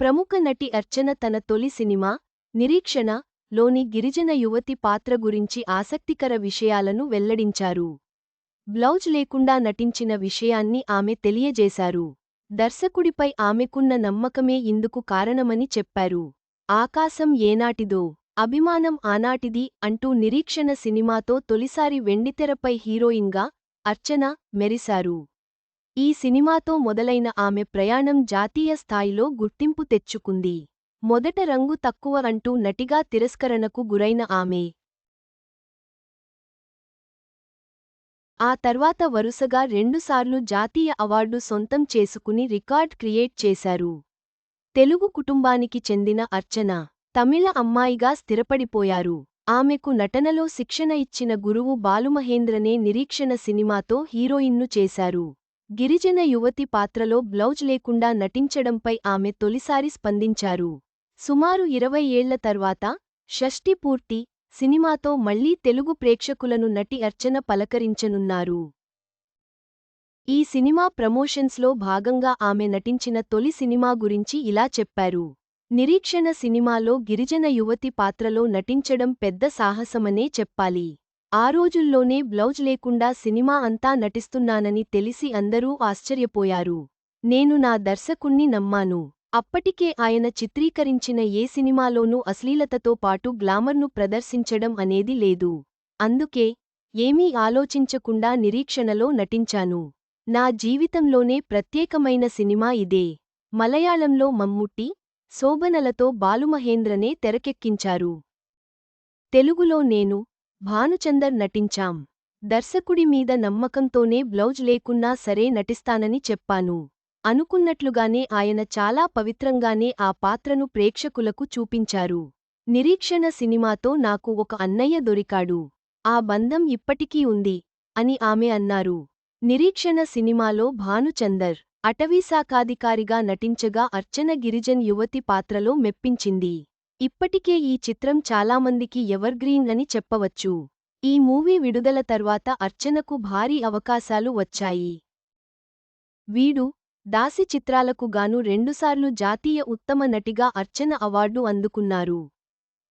ప్రముఖ నటి అర్చన తన తొలి సినిమా నిరీక్షణ లోని గిరిజన యువతి పాత్ర గురించి ఆసక్తికర విషయాలను వెల్లడించారు. బ్లౌజ్ లేకుండా నటించిన విషయాన్ని ఆమె తెలియజేశారు. దర్శకుడిపై ఆమెకున్న నమ్మకమే ఇందుకు కారణమని చెప్పారు. ఆకాశం ఏనాటిదో అభిమానం ఆనాటిది అంటూ నిరీక్షణ సినిమాతో తొలిసారి వెండితెరపై హీరోయిన్గా అర్చన మెరిశారు. ఈ సినిమాతో మొదలైన ఆమె ప్రయాణం జాతీయ స్థాయిలో గుర్తింపు తెచ్చుకుంది. మొదట రంగు తక్కువ అంటూ నటిగా తిరస్కరణకు గురైన ఆమె. ఆ తర్వాత వరుసగా రెండుసార్లు జాతీయ అవార్డు సొంతం చేసుకుని రికార్డ్ క్రియేట్ చేశారు. తెలుగు కుటుంబానికి చెందిన అర్చన తమిళ అమ్మాయిగా స్థిరపడిపోయారు. ఆమెకు నటనలో శిక్షణ ఇచ్చిన గురువు బాలుమహేంద్రనే నిరీక్షణ సినిమాతో హీరోయిన్ను చేశారు. గిరిజన యువతి పాత్రలో బ్లౌజ్ లేకుండా నటించడంపై ఆమె తొలిసారి స్పందించారు. సుమారు ఇరవై ఏళ్ళ తర్వాత షష్ఠి పూర్తి సినిమాతో మళ్ళీ తెలుగు ప్రేక్షకులను నటి అర్చన పలకరించనున్నారు. ఈ సినిమా ప్రమోషన్స్లో భాగంగా ఆమె నటించిన తొలి సినిమా గురించి ఇలా చెప్పారు. నిరీక్షణ సినిమాలో గిరిజన యువతి పాత్రలో నటించడం పెద్ద సాహసమనే చెప్పాలి. ఆ రోజుల్లోనే బ్లౌజ్ లేకుండా సినిమా అంతా నటిస్తున్నానని తెలిసి అందరూ ఆశ్చర్యపోయారు. నేను నా దర్శకుణ్ణి నమ్మాను. అప్పటికే ఆయన చిత్రీకరించిన ఏ సినిమాలోనూ అశ్లీలతతో పాటు గ్లామర్ను ప్రదర్శించడం అనేది లేదు. అందుకే ఏమీ ఆలోచించకుండా నిరీక్షణలో నటించాను. నా జీవితంలోనే ప్రత్యేకమైన సినిమా ఇదే. మలయాళంలో మమ్ముట్టి శోభనలతో బాలుమహేంద్రనే తెరకెక్కించారు. తెలుగులో నేను భానుచందర్ నటించాం. దర్శకుడి మీద నమ్మకంతోనే బ్లౌజ్ లేకున్నా సరే నటిస్తానని చెప్పాను. అనుకున్నట్లుగానే ఆయన చాలా పవిత్రంగానే ఆ పాత్రను ప్రేక్షకులకు చూపించారు. నిరీక్షణ సినిమాతో నాకు ఒక అన్నయ్య దొరికాడు. ఆ బంధం ఇప్పటికీ ఉంది అని ఆమె అన్నారు. నిరీక్షణ సినిమాలో భానుచందర్ అటవీశాఖాధికారిగా నటించగా అర్చన గిరిజన్ యువతి పాత్రలో మెప్పించింది. ఇప్పటికే ఈ చిత్రం చాలామందికి ఎవర్గ్రీన్ అని చెప్పవచ్చు. ఈ మూవీ విడుదల తర్వాత అర్చనకు భారీ అవకాశాలు వచ్చాయి. వీడు దాసి చిత్రాలకు గాను రెండుసార్లు జాతీయ ఉత్తమ నటిగా అర్చన అవార్డు అందుకున్నారు.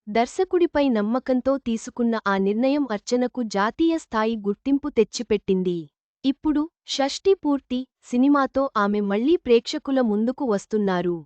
దర్శకుడిపై నమ్మకంతో తీసుకున్న ఆ నిర్ణయం అర్చనకు జాతీయ స్థాయి గుర్తింపు తెచ్చిపెట్టింది. ఇప్పుడు షష్ఠి పూర్తి సినిమాతో ఆమె మళ్ళీ ప్రేక్షకుల ముందుకు వస్తున్నారు.